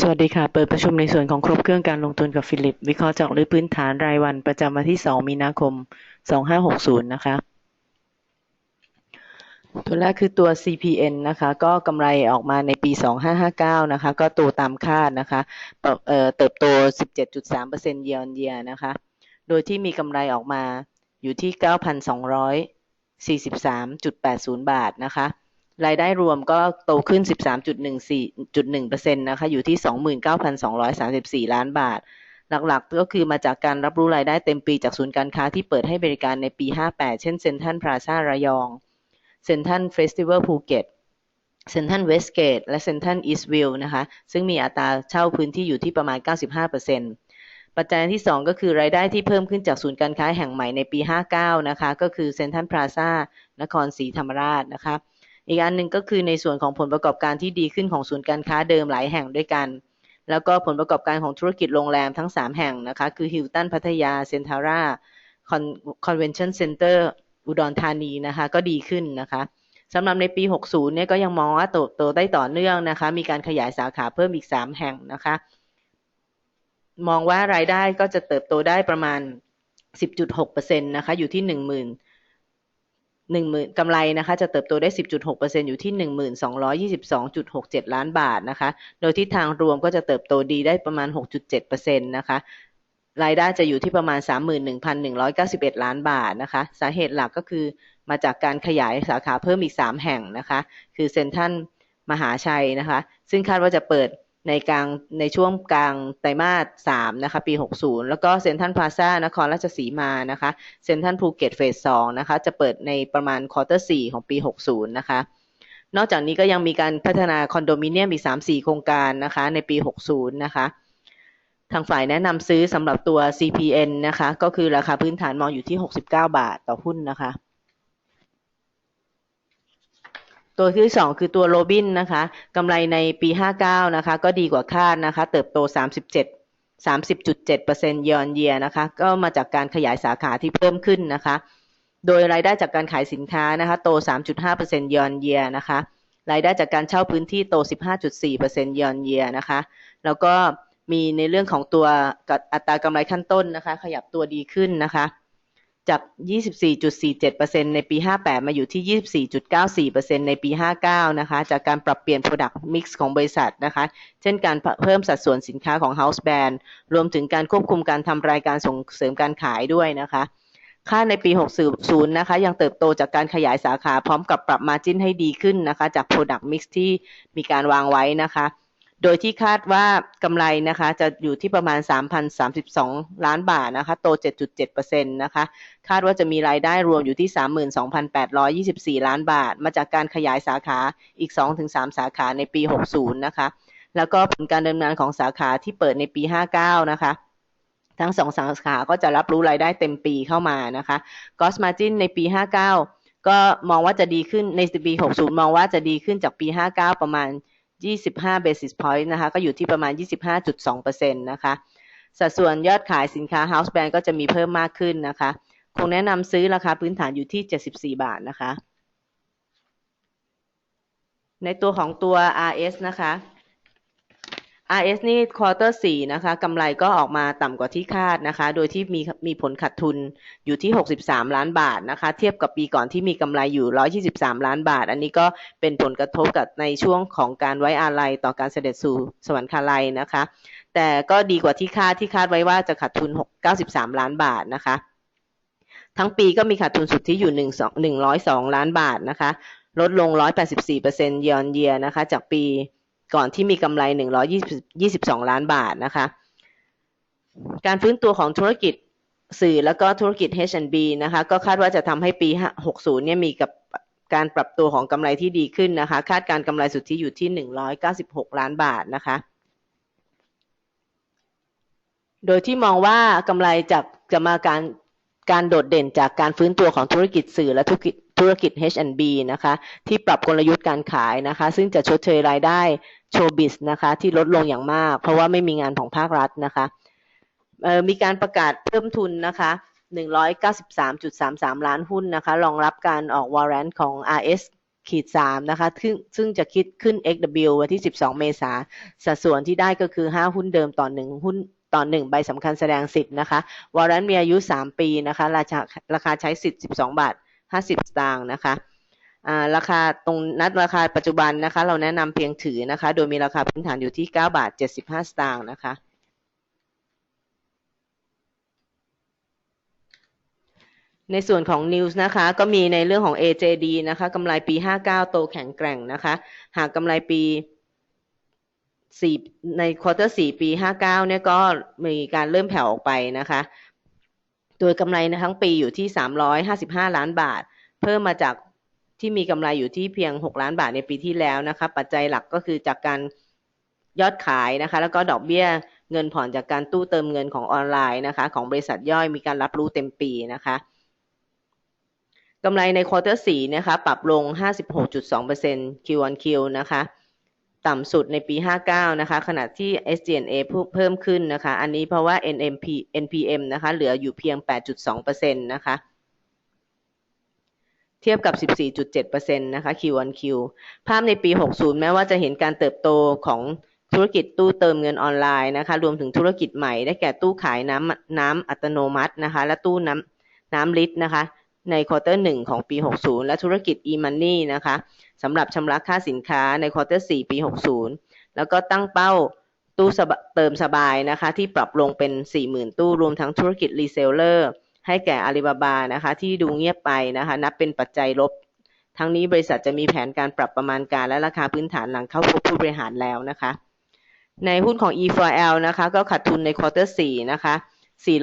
สวัสดีค่ะ เปิดประชุมในส่วนของครบเครื่องการลงทุนกับฟิลิป วิเคราะห์จาะลึกพื้นฐานรายวันประจำวันที่ 2 มีนาคม 2560 นะคะ ตัวแรกคือตัว CPN นะคะ ก็กำไรออกมาในปี 2559 นะคะ ก็โตตามคาดนะคะ เติบโต 17.3% year on year นะคะ โดยที่มีกำไรออกมาอยู่ที่ 9,243.80 บาทนะคะ รายได้รวมก็โตขึ้น 13.14.1%นะคะอยู่ที่ 29,234 ล้านบาท หลักๆ ก็คือมาจากการรับรู้รายได้เต็มปีจากศูนย์การค้าที่เปิดให้บริการในปี 58 เช่นเซ็นทรัลพลาซ่าระยองเซ็นทรัลเฟสติวัลภูเก็ตเซ็นทรัลเวสเกตและเซ็นทรัลอีสต์วิลล์นะคะ ซึ่งมีอัตราเช่าพื้นที่อยู่ที่ประมาณ 95%ปัจจัยที่ 2 ก็คือรายได้ที่เพิ่มขึ้นจากศูนย์การค้าแห่งใหม่ในปี 59 นะคะ ก็คือเซ็นทรัลพลาซ่านครศรีธรรมราชนะคะ อีกอันหนึ่งก็คือในส่วนของผลประกอบการที่ดีขึ้นของศูนย์การค้าเดิมหลายแห่งด้วยกัน แล้วก็ผลประกอบการของธุรกิจโรงแรมทั้ง 3 แห่งนะคะคือฮิลตันพัทยาเซ็นทาร่าคอนเวนชั่นเซ็นเตอร์อุดรธานีนะคะก็ดีขึ้นนะคะสำหรับในปี 60 เนี่ยก็ยังมองว่าโตโตได้ต่อเนื่องนะคะ มีการขยายสาขาเพิ่มอีก 3 แห่งนะคะ มองว่ารายได้ก็จะเติบโตได้ประมาณ 10.6%นะคะ อยู่ที่ 10,000 10,000กำไรนะคะ จะเติบโตได้ 10.6%อยู่ที่ 1222.67 ล้านบาทนะคะ โดยที่ทางรวมก็จะเติบโตดีได้ประมาณ 6.7%นะคะรายได้จะอยู่ที่ประมาณ 31,191 ล้านบาทนะคะ สาเหตุหลักก็คือมาจากการขยายสาขาเพิ่มอีก 3 แห่งนะคะ คือเซ็นทรัลมหาชัยนะคะ ซึ่งคาดว่าจะเปิด ในกลางในช่วงกลางไตรมาส3นะคะปี 60 แล้วก็เซ็นทรัลพลาซ่านครราชสีมานะคะเซ็นทรัลภูเก็ตเฟส2นะคะจะเปิดในประมาณควอเตอร์4ของปี 60 นะคะนอกจากนี้ก็ยังมีการพัฒนาคอนโดมิเนียมอีก 3-4 โครงการนะคะในปี 60 นะคะทางฝ่ายแนะนำซื้อสำหรับตัว CPN นะคะ ก็คือราคาพื้นฐานมองอยู่ที่ 69 บาทต่อหุ้นนะคะ ตัวที่สองคือตัวโรบินนะคะกำไรในปี 59 นะคะ ก็ดีกว่าคาดนะคะ เติบโต 37 30.7%ยอนเยียนะคะ ก็มาจากการขยายสาขาที่เพิ่มขึ้นนะคะ โดยรายได้จากการขายสินค้านะคะโต 3.5%ยอนเยียนะคะ รายได้จากการเช่าพื้นที่โต 15.4%ยอนเยียนะคะ แล้วก็มีในเรื่องของตัวอัตรากำไรขั้นต้นนะคะ ขยับตัวดีขึ้นนะคะ จาก 24.47%ในปี 58 มาอยู่ที่ 24.94%ในปี 59 นะคะ จากการปรับเปลี่ยน Product Mix ของบริษัทนะคะ เช่นการเพิ่มสัดส่วนสินค้าของ House Brand รวมถึงการควบคุมการทำรายการส่งเสริมการขายด้วยนะคะ ค่าในปี 60 นะคะ ยังเติบโตจากการขยายสาขาพร้อมกับปรับมาจิ้นให้ดีขึ้นนะคะ จาก Product Mix ที่มีการวางไว้นะคะ โดยที่คาดว่ากำไรนะคะจะอยู่ที่ประมาณ 3,032 ล้านบาทนะคะโต 7.7%นะคะคาดว่าจะมีรายได้รวมอยู่ที่ 32,824 ล้านบาท มาจากการขยายสาขาอีก 2-3 สาขาในปี 60 นะคะแล้วก็ผลการดำเนินงานของสาขาที่เปิดในปี 59 นะคะทั้งสองสาขาก็จะรับรู้รายได้เต็มปีเข้ามานะคะ Gross Margin ในปี 59 ก็มองว่าจะดีขึ้นในปี 60 มองว่าจะดีขึ้นจากปี 59 ประมาณ 25 basis point นะคะ ก็อยู่ที่ประมาณ 25.2%นะคะ สัดส่วนยอดขายสินค้า house brand ก็จะมีเพิ่มมากขึ้นนะคะ คงแนะนำซื้อราคาพื้นฐานอยู่ที่ 74 บาทนะคะ ในตัวของตัว RS นะคะ RS นี่ควอเตอร์สี่นะคะกำไรก็ออกมาต่ำกว่าที่คาดนะคะ โดยที่มีมีผลขาดทุนอยู่ที่ 63 ล้านบาทนะคะ เทียบกับปีก่อนที่มีกำไรอยู่ 123 ล้านบาท อันนี้ก็เป็นผลกระทบกับในช่วงของการไว้อาลัยต่อการเสด็จสู่สวรรคาลัยนะคะ แต่ก็ดีกว่าที่คาดที่คาดไว้ว่าจะขาดทุน 93 ล้านบาทนะคะ ทั้งปีก็มีขาดทุนสุทธิอยู่1 102 ล้านบาทนะคะ ลดลง 184%เยอนเยียนะคะ จากปี ก่อนที่มีกำไร122 ล้านบาทนะคะ การฟื้นตัวของธุรกิจสื่อแล้วก็ธุรกิจ H&B นะคะ ก็คาดว่าจะทำให้ปี 60 เนี่ยมีกับการปรับตัวของกำไรที่ดีขึ้นนะคะ คาดการกำไรสุทธิอยู่ที่ 196 ล้านบาทนะคะ โดยที่มองว่ากำไรจากจะมาการ การโดดเด่นจากการฟื้นตัวของธุรกิจสื่อและธุรกิจธุรกิจ H&B นะคะ ที่ปรับกลยุทธ์การขายนะคะ ซึ่งจะชดเชยรายได้โชว์บิสนะคะ ที่ลดลงอย่างมาก เพราะว่าไม่มีงานของภาครัฐนะคะมีการประกาศเพิ่มทุนนะคะ193.33 ล้านหุ้นนะคะ รองรับการออกวอร์เรนต์ของ RS ขีด3นะคะ ซึ่งซึ่งจะคิดขึ้น XW วันที่ 12 เมษาสัดส่วนที่ได้ก็คือ 5 หุ้นเดิมต่อ 1 หุ้น ต่อ1ใบสำคัญแสดงสิทธิ์นะคะวอร์เรนมีอายุ 3 ปีนะคะราคาราคาใช้สิทธิ์ 12 บาท 50 สตางค์นะคะราคาตรงนัดราคาปัจจุบันนะคะ เราแนะนำเพียงถือนะคะ โดยมีราคาพื้นฐานอยู่ที่ 9 บาท 75 สตางค์นะคะในส่วนของ News นะคะ ก็มีในเรื่องของ AJD นะคะกำไรปี 59 โตแข็งแกร่งนะคะ หากกำไรปี 4ในควอเตอร์4ปี59เก้าเนี่ยก็มีการเริ่มแผ่วออกไปนะคะ โดยกำไรในทั้งปีอยู่ที่355ล้านบาท เพิ่มมาจากที่มีกำไรอยู่ที่เพียง6ล้านบาทในปีที่แล้วนะคะ ปัจจัยหลักก็คือจากการยอดขายนะคะ แล้วก็ดอกเบี้ยเงินผ่อนจากการตู้เติมเงินของออนไลน์นะคะ ของบริษัทย่อยมีการรับรู้เต็มปีนะคะกำไรในควอเตอร์สี่นะคะ ปรับลง 56.2% Q on Q นะคะ ต่ำสุดในปี 59 นะคะ ขณะที่ SGN A เพิ่มขึ้นนะคะ อันนี้เพราะว่า NMP NPM นะคะ เหลืออยู่เพียง 8.2%นะคะ เทียบกับ 14.7%นะคะ Q on Q ภาพในปี 60 แม้ว่าจะเห็นการเติบโตของธุรกิจตู้เติมเงินออนไลน์นะคะ รวมถึงธุรกิจใหม่ได้แก่ตู้ขายน้ำน้ำอัตโนมัตินะคะ และตู้น้ำน้ำลิตรนะคะ ในควอเตอร์หนึ่งของปี 60 และธุรกิจ e-money นะคะสำหรับชำระค่าสินค้าในควอเตอร์4ปี 60 แล้วก็ตั้งเป้าตู้เติมสบายนะคะ ที่ปรับลงเป็น 40,000 ตู้รวมทั้งธุรกิจรีเซลเลอร์ให้แก่อาลีบาบานะคะ ที่ดูเงียบไปนะคะ นับเป็นปัจจัยลบ ทั้งนี้บริษัทจะมีแผนการปรับประมาณการและราคาพื้นฐานหลังเข้าพบผู้บริหารแล้วนะคะ ในหุ้นของ E4L นะคะ ก็ขาดทุนในควอเตอร์4นะคะ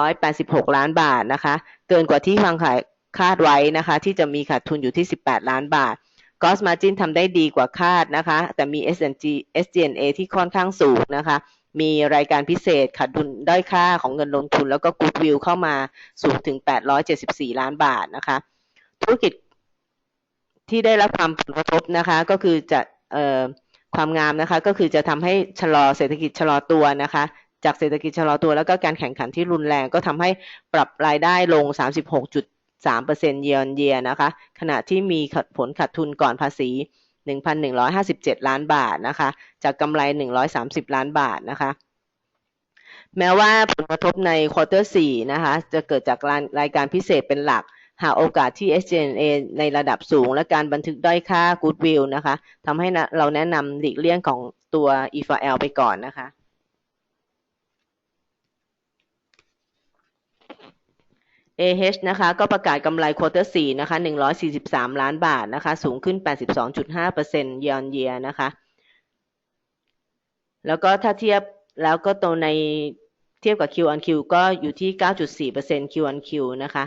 486 ล้านบาทนะคะ เกินกว่าที่วางขาย คาดไว้นะคะ ที่จะมีขาดทุนอยู่ที่ 18 ล้านบาท Gross Margin ทำได้ดีกว่าคาดนะคะ แต่มี S&G SG&A ที่ค่อนข้างสูงนะคะ มีรายการพิเศษขาดทุนด้อยค่าของเงินลงทุน แล้วก็ Goodwill เข้ามาสูงถึง 874 ล้านบาทนะคะ ธุรกิจที่ได้รับความผลกระทบนะคะ ก็คือจะความงามนะคะ ก็คือจะทำให้ชะลอเศรษฐกิจชะลอตัวนะคะ จากเศรษฐกิจชะลอตัวแล้วก็การแข่งขันที่รุนแรงก็ทำให้ปรับรายได้ลง 36 3% year on year นะคะ ขณะที่มีผลขาดทุนก่อนภาษี 1,157 ล้านบาทนะคะ จากกำไร 130 ล้านบาทนะคะ แม้ว่าผลกระทบในควอเตอร์4นะคะ จะเกิดจากรายการพิเศษเป็นหลัก หากโอกาสที่ SG&A ในระดับสูง และการบันทึกด้อยค่า Goodwill นะคะทำให้เราแนะนำหลีกเลี่ยงของตัว EFL ไปก่อนนะคะ AH นะคะก็ประกาศกำไรควอเตอร์สี่นะคะ143 ล้านบาทนะคะสูงขึ้น 82.5% year on year นะคะแล้วก็ถ้าเทียบแล้วก็ตัวในเทียบกับ Q on Q ก็อยู่ที่ 9.4% Q on Q นะคะ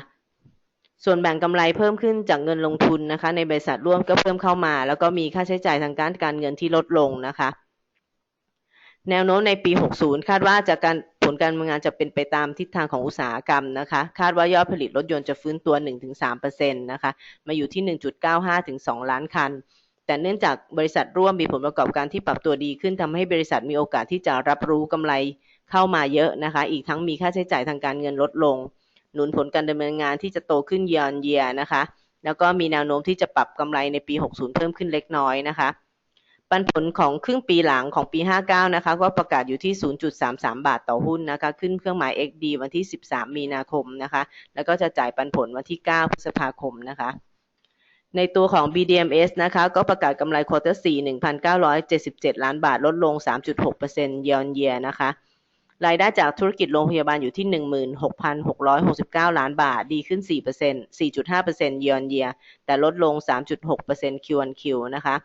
ส่วนแบ่งกำไรเพิ่มขึ้นจากเงินลงทุนนะคะในบริษัทร่วมก็เพิ่มเข้ามา แล้วก็มีค่าใช้จ่ายทางการการเงินที่ลดลงนะคะ แนวโน้มในปี 60 คาดว่าจากการผลการดำเนินงานจะเป็นไปตามทิศทางของอุตสาหกรรมนะคะ คาดว่ายอดผลิตรถยนต์จะฟื้นตัว 1-3%นะคะ มาอยู่ที่ 1.95-2 ล้านคัน แต่เนื่องจากบริษัทร่วมมีผลประกอบการที่ปรับตัวดีขึ้นทำให้บริษัทมีโอกาสที่จะรับรู้กำไรเข้ามาเยอะนะคะ อีกทั้งมีค่าใช้จ่ายทางการเงินลดลง หนุนผลการดำเนินงานที่จะโตขึ้นเยียร์เยียนะคะ แล้วก็มีแนวโน้มที่จะปรับกำไรในปี 60 เพิ่มขึ้นเล็กน้อยนะคะ ปันผลของครึ่งปีหลังของปี 59 นะคะ ก็ประกาศอยู่ที่ 0.33 บาทต่อหุ้นนะคะ ขึ้นเครื่องหมาย XD วันที่ 13 มีนาคมนะคะ แล้วก็จะจ่ายปันผลวันที่ 9 พฤษภาคมนะคะ ในตัวของ BDMs นะคะ ก็ประกาศกำไรควอเตอร์4 1,977 ล้านบาท ลดลง 3.6% year on year นะคะ รายได้จากธุรกิจโรงพยาบาลอยู่ที่ 16,669 ล้านบาท ดีขึ้น 4% 4.5% year on year แต่ลดลง 3.6% Q on Q นะคะ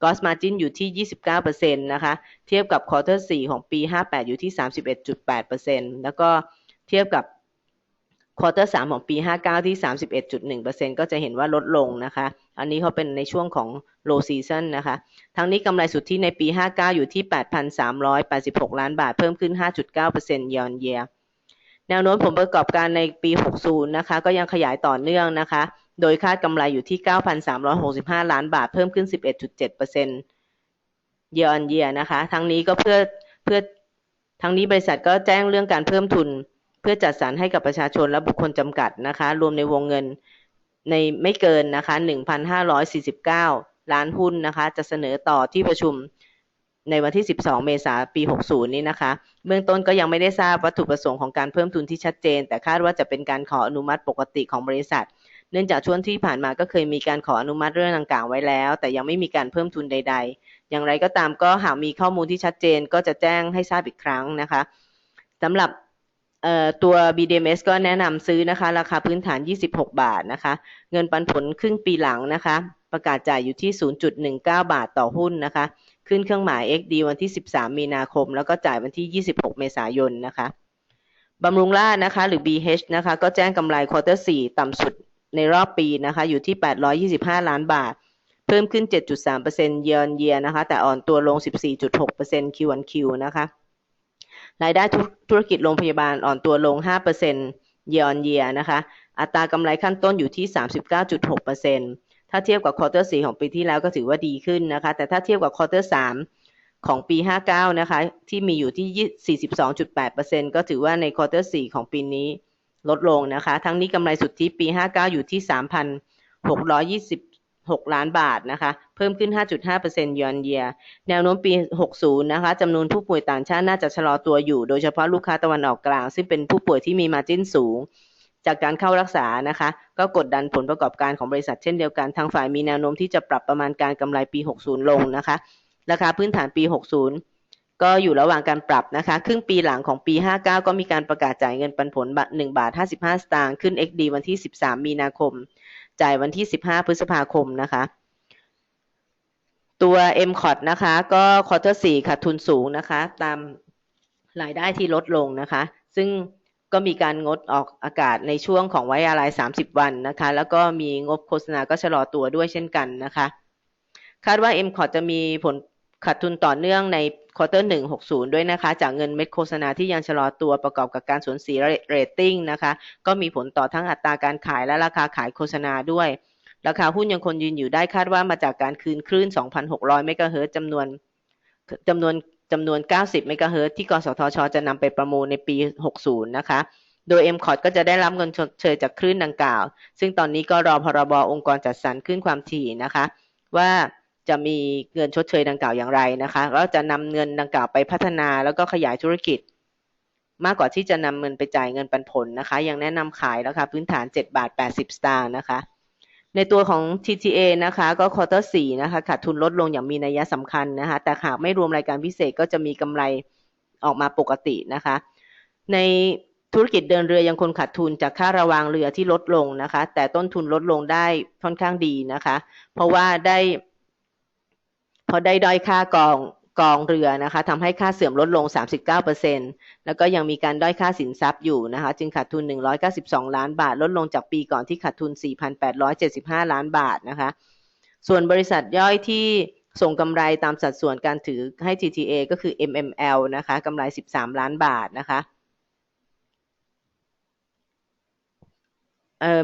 gross margin อยู่ที่ 29%นะคะ เทียบกับ quarter 4 ของปี 58 อยู่ที่ 31.8%แล้วก็เทียบกับ quarter 3 ของปี 59 ที่ 31.1%ก็จะเห็นว่าลดลงนะคะ อันนี้เขาเป็นในช่วงของ low season นะคะ ทั้งนี้กำไรสุทธิในปี 59 อยู่ที่ 8,386 ล้านบาท เพิ่มขึ้น 5.9% year on year แนวโน้มผลประกอบการในปี 60 นะคะ ก็ยังขยายต่อเนื่องนะคะ โดยคาดกำไรอยู่ที่ 9,365 ล้านบาท เพิ่มขึ้น 11.7% year on year นะคะ ทั้งนี้ก็เพื่อเพื่อทั้งนี้บริษัทก็แจ้งเรื่องการเพิ่มทุน เพื่อจัดสรรให้กับประชาชนและบุคคลจำกัดนะคะ รวมในวงเงินในไม่เกินนะคะ 1,549 ล้านหุ้นนะคะ จะเสนอต่อที่ประชุมในวันที่ 12 เมษายน ปี 60 นี้นะคะ เบื้องต้นก็ยังไม่ได้ทราบวัตถุประสงค์ของการเพิ่มทุนที่ชัดเจน แต่คาดว่าจะเป็นการขออนุมัติปกติของบริษัท เนื่องจากช่วงที่ผ่านมาก็เคยมีการขออนุมัติเรื่องดังกล่าวไว้แล้ว แต่ยังไม่มีการเพิ่มทุนใด ๆ อย่างไรก็ตามก็หากมีข้อมูลที่ชัดเจนก็จะแจ้งให้ทราบอีกครั้งนะคะสำหรับตัว BDMs ก็แนะนำซื้อนะคะ ราคาพื้นฐาน 26 บาทนะคะ เงินปันผลครึ่งปีหลังนะคะ ประกาศจ่ายอยู่ที่ 0.19 บาทต่อหุ้นนะคะ ขึ้นเครื่องหมาย XD วันที่ 13 มีนาคม แล้วก็จ่ายวันที่ 26 เมษายนนะคะบำรุงราชนะคะ หรือ BH นะคะ ก็แจ้งกำไรควอเตอร์4ต่ำสุด ในรอบปีนะคะอยู่ที่ 825 ล้านบาท เพิ่มขึ้น 7.3% year on year นะคะ แต่อ่อนตัวลง 14.6% Q on Q นะคะ รายได้ธุรกิจโรงพยาบาลอ่อนตัวลง5% year on year นะคะ อัตรากำไรขั้นต้นอยู่ที่ 39.6%ถ้าเทียบกับควอเตอร์4ของปีที่แล้วก็ถือว่าดีขึ้นนะคะ แต่ถ้าเทียบกับควอเตอร์3ของปี 59 นะคะ ที่มีอยู่ที่ 42.8%ก็ถือว่าในควอเตอร์4ของปีนี้ ลดลงนะคะ ทั้งนี้กำไรสุทธิปี 59 อยู่ที่ 3,626 ล้านบาทนะคะ เพิ่มขึ้น 5.5%ยอนเยีย แนวโน้มปี 60 นะคะจำนวนผู้ป่วยต่างชาติน่าจะชะลอตัวอยู่ โดยเฉพาะลูกค้าตะวันออกกลาง ซึ่งเป็นผู้ป่วยที่มีมาจิ้นสูง จากการเข้ารักษานะคะ ก็กดดันผลประกอบการของบริษัทเช่นเดียวกัน ทางฝ่ายมีแนวโน้มที่จะปรับประมาณการกำไรปี 60 ลงนะคะ ราคาพื้นฐานปี 60 ก็อยู่ระหว่างการปรับนะคะ ครึ่งปีหลังของปี 59 ก็มีการประกาศจ่ายเงินปันผล1บาท 55 สตางค์ขึ้น XD วันที่ 13 มีนาคม จ่ายวันที่ 15 พฤษภาคมนะคะ ตัว m c o t นะคะ ก็ควอเตอร์4ขาดทุนสูงนะคะ ตามรายได้ที่ลดลงนะคะ ซึ่งก็มีการงดออกอากาศในช่วงของไว้อะไร30 วันนะคะ แล้วก็มีงบโฆษณาก็ชะลอตัวด้วยเช่นกันนะคะ คาดว่า m c o t จะมีผลขาดทุนต่อเนื่องใน ควอเตอร์หนึ่งหกศูนย์ด้วยนะคะ จากเงินเม็ดโฆษณาที่ยังชะลอตัวประกอบกับการสูญเสียเรตติ้งนะคะ ก็มีผลต่อทั้งอัตราการขายและราคาขายโฆษณาด้วย ราคาหุ้นยังคงยืนอยู่ได้คาดว่ามาจากการคืนคลื่น 2,600 เมกะเฮิรตจำนวนจำนวนจำนวน 90 เมกะเฮิรตที่กสทช จะนำไปประมูลในปี 60 นะคะ โดย m c o t ก็จะได้รับเงินชดเชยจากคลื่นดังกล่าว ซึ่งตอนนี้ก็รอพรบองค์กรจัดสรรคลื่นความถี่นะคะ ว่า จะมีเงินชดเชยดังกล่าวอย่างไรนะคะแล้วจะนำเงินดังกล่าวไปพัฒนาแล้วก็ขยายธุรกิจ มากกว่าที่จะนำเงินไปจ่ายเงินปันผลนะคะ ยังแนะนำขายแล้วค่ะพื้นฐาน 7 บาท 80 สตางค์นะคะ ในตัวของ TTA นะคะ ก็ควอเตอร์สี่นะคะขาดทุนลดลงอย่างมีนัยสำคัญนะคะ แต่หากไม่รวมรายการพิเศษก็จะมีกำไรออกมาปกตินะคะ ในธุรกิจเดินเรือยังคงขาดทุนจากค่าระวางเรือที่ลดลงนะคะ แต่ต้นทุนลดลงได้ค่อนข้างดีนะคะ เพราะว่าได้ พอได้ด้อยค่ากองกองเรือนะคะทำให้ค่าเสื่อมลดลง 39%แล้วก็ยังมีการด้อยค่าสินทรัพย์อยู่นะคะจึงขาดทุน 192 ล้านบาท ลดลงจากปีก่อนที่ขาดทุน 4,875 ล้านบาทนะคะส่วนบริษัทย่อยที่ส่งกำไรตามสัดส่วนการถือให้ TTA ก็คือ MML นะคะกำไร 13 ล้านบาทนะคะ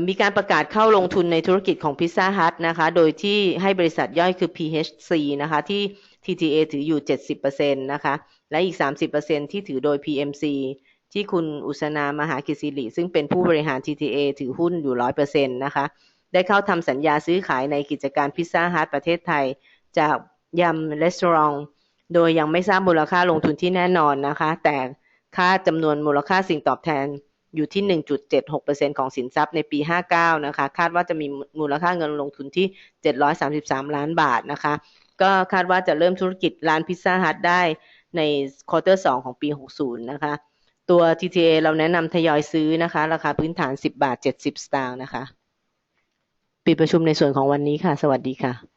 มีการประกาศเข้าลงทุนในธุรกิจของ Pizza Hut นะคะ โดยที่ให้บริษัทย่อยคือ PHC นะคะ ที่ TTA ถืออยู่ 70%นะคะ และอีก 30%ที่ถือโดย PMC ที่คุณอุสนามหากิสิริ ซึ่งเป็นผู้บริหาร TTA ถือหุ้นอยู่ 100%นะคะ ได้เข้าทำสัญญาซื้อขายในกิจการพิซซ่าฮัทประเทศไทย จากยำรีสอร์ทโดยยังไม่ทราบมูลค่าลงทุนที่แน่นอนนะคะ แต่ค่าจำนวนมูลค่าสิ่งตอบแทน อยู่ที่ 1.76%ของสินทรัพย์ในปี 59 นะคะ คาดว่าจะมีมูลค่าเงินลงทุนที่ 733 ล้านบาทนะคะ ก็คาดว่าจะเริ่มธุรกิจร้านพิซซ่าฮัทได้ในควอเตอร์2ของปี 60 นะคะ ตัว TTA เราแนะนำทยอยซื้อนะคะ ราคาพื้นฐาน 10 บาท 70 สตางค์นะคะ ปิดประชุมในส่วนของวันนี้ค่ะ สวัสดีค่ะ